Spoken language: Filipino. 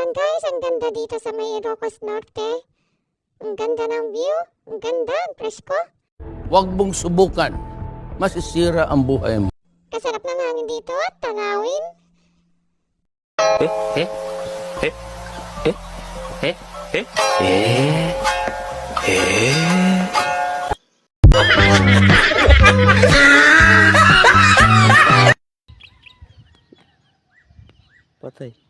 Ayan guys, ang ganda dito sa may Ilocos Norte. Ang ganda ng view. Ang ganda, ang presko. Huwag mong subukan. Masisira ang buhay mo. Kasarap ng hangin dito at tanawin. Patay.